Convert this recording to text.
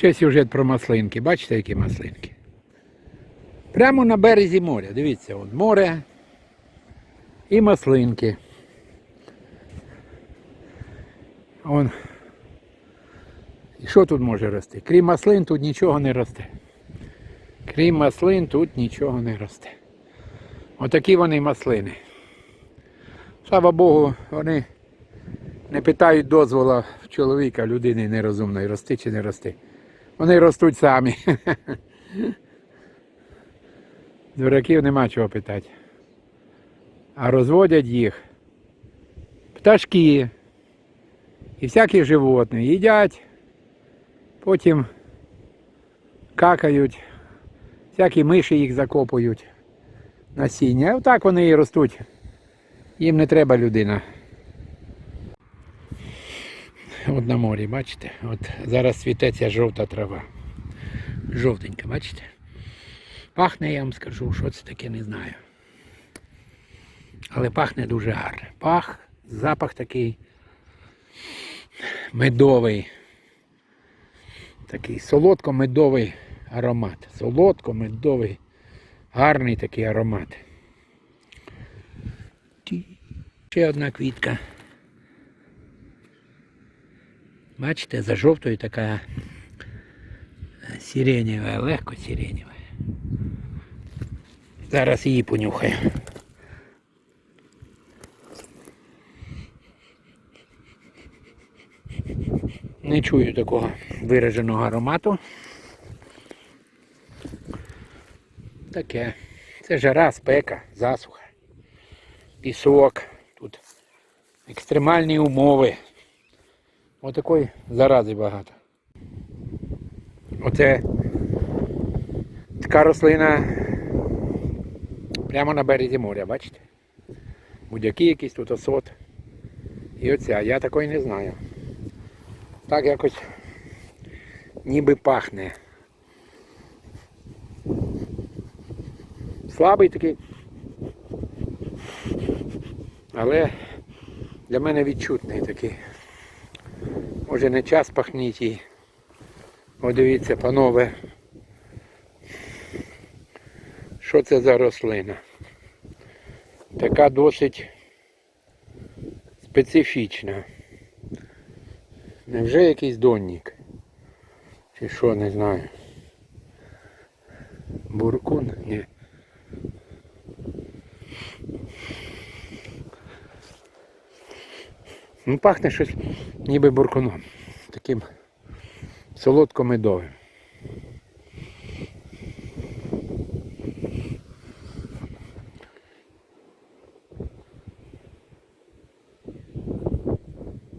Ще сюжет про маслинки. Бачите, які маслинки? Прямо на березі моря. Дивіться, от море і маслинки. Он. І що тут може рости? Крім маслин, тут нічого не росте. Крім маслин, тут нічого не росте. Отакі вони маслини. Слава Богу, вони не питають дозвола в чоловіка, людини нерозумної, рости чи не рости. Вони ростуть самі. Дураків нема чого питати. А розводять їх пташки і всякі животні. Їдять, потім какають, всякі миші їх закопують насіння. Отак вони і ростуть. Їм не треба людина. От на морі, бачите? От зараз світеться жовта трава. Жовтенька, бачите? Пахне, я вам скажу, що це таке, не знаю. Але пахне дуже гарно. Пах, запах такий медовий. Такий солодко-медовий аромат. Солодко-медовий, гарний такий аромат. Ще одна квітка. Бачите, за жовтою така сиренєва, легко сиренєва. Зараз її понюхаю. Не чую такого вираженого аромату. Таке. Це жара, спека, засуха, пісок. Тут екстремальні умови. Отакої зарази багато. Оце така рослина прямо на березі моря, бачите? Будь-які якісь тут осот. І оця, я такої не знаю. Так якось ніби пахне. Слабий такий. Але для мене відчутний такий. Може не час пахніть і О, дивіться, панове. Що це за рослина? Така досить специфічна. Невже якийсь донник? Чи що, не знаю. Буркун? Ні. Ну, пахне щось ніби буркуном. Таким солодко-медовим.